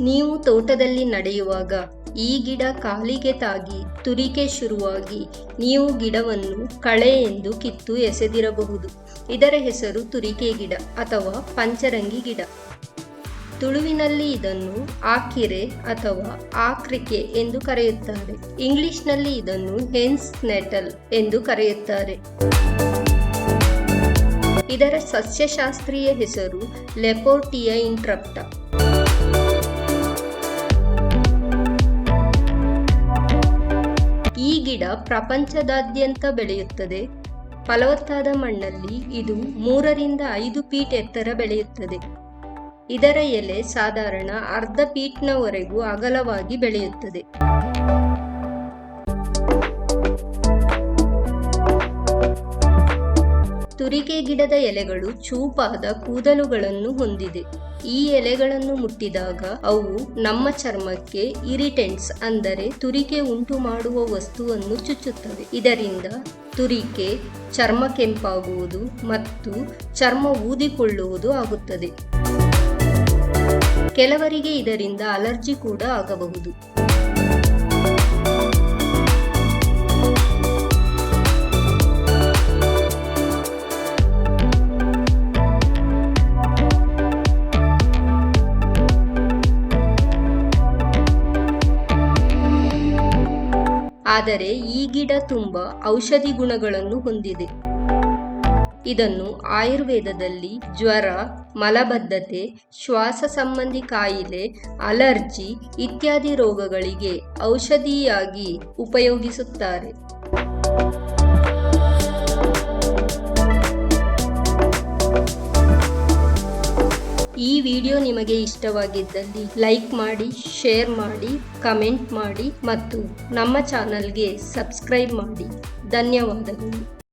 ನೀವು ತೋಟದಲ್ಲಿ ನಡೆಯುವಾಗ ಈ ಗಿಡ ಕಾಲಿಗೆ ತಾಗಿ ತುರಿಕೆ ಶುರುವಾಗಿ ನೀವು ಗಿಡವನ್ನು ಕಳೆ ಎಂದು ಕಿತ್ತು ಎಸೆದಿರಬಹುದು. ಇದರ ಹೆಸರು ತುರಿಕೆ ಗಿಡ ಅಥವಾ ಪಂಚರಂಗಿ ಗಿಡ. ತುಳುವಿನಲ್ಲಿ ಇದನ್ನು ಆಕಿರೆ ಅಥವಾ ಆಕ್ರಿಕೆ ಎಂದು ಕರೆಯುತ್ತಾರೆ. ಇಂಗ್ಲಿಷ್ನಲ್ಲಿ ಇದನ್ನು ಹೆನ್ಸ್ ನೆಟಲ್ ಎಂದು ಕರೆಯುತ್ತಾರೆ. ಇದರ ಸಸ್ಯಶಾಸ್ತ್ರೀಯ ಹೆಸರು ಲೆಪೋಟಿಯಾ ಇಂಟ್ರಪ್ಟ. ಗಿಡ ಪ್ರಪಂಚದಾದ್ಯಂತ ಬೆಳೆಯುತ್ತದೆ. ಫಲವತ್ತಾದ ಮಣ್ಣಲ್ಲಿ ಇದು ಮೂರರಿಂದ ಐದು ಫೀಟ್ ಎತ್ತರ ಬೆಳೆಯುತ್ತದೆ. ಇದರ ಎಲೆ ಸಾಧಾರಣ ಅರ್ಧ ಪೀಟ್ನವರೆಗೂ ಅಗಲವಾಗಿ ಬೆಳೆಯುತ್ತದೆ. ತುರಿಕೆ ಗಿಡದ ಎಲೆಗಳು ಚೂಪಾದ ಕೂದಲುಗಳನ್ನು ಹೊಂದಿದೆ. ಈ ಎಲೆಗಳನ್ನು ಮುಟ್ಟಿದಾಗ ಅವು ನಮ್ಮ ಚರ್ಮಕ್ಕೆ ಇರಿಟೆಂಟ್ಸ್ ಅಂದರೆ ತುರಿಕೆ ಉಂಟು ಮಾಡುವ ವಸ್ತುವನ್ನು ಚುಚ್ಚುತ್ತವೆ. ಇದರಿಂದ ತುರಿಕೆ ಚರ್ಮ ಕೆಂಪಾಗುವುದು ಮತ್ತು ಚರ್ಮ ಊದಿಕೊಳ್ಳುವುದು ಆಗುತ್ತದೆ. ಕೆಲವರಿಗೆ ಇದರಿಂದ ಅಲರ್ಜಿ ಕೂಡ ಆಗಬಹುದು. ಆದರೆ ಈ ಗಿಡ ತುಂಬ ಔಷಧಿ ಗುಣಗಳನ್ನು ಹೊಂದಿದೆ. ಇದನ್ನು ಆಯುರ್ವೇದದಲ್ಲಿ ಜ್ವರ, ಮಲಬದ್ಧತೆ, ಶ್ವಾಸ ಸಂಬಂಧಿ ಕಾಯಿಲೆ, ಅಲರ್ಜಿ ಇತ್ಯಾದಿ ರೋಗಗಳಿಗೆ ಔಷಧಿಯಾಗಿ ಉಪಯೋಗಿಸುತ್ತಾರೆ. ಈ ವಿಡಿಯೋ ನಿಮಗೆ ಇಷ್ಟವಾಗಿದ್ದಲ್ಲಿ ಲೈಕ್ ಮಾಡಿ, ಶೇರ್ ಮಾಡಿ, ಕಮೆಂಟ್ ಮಾಡಿ ಮತ್ತು ನಮ್ಮ ಚಾನಲ್ಗೆ ಸಬ್ಸ್ಕ್ರೈಬ್ ಮಾಡಿ. ಧನ್ಯವಾದಗಳು.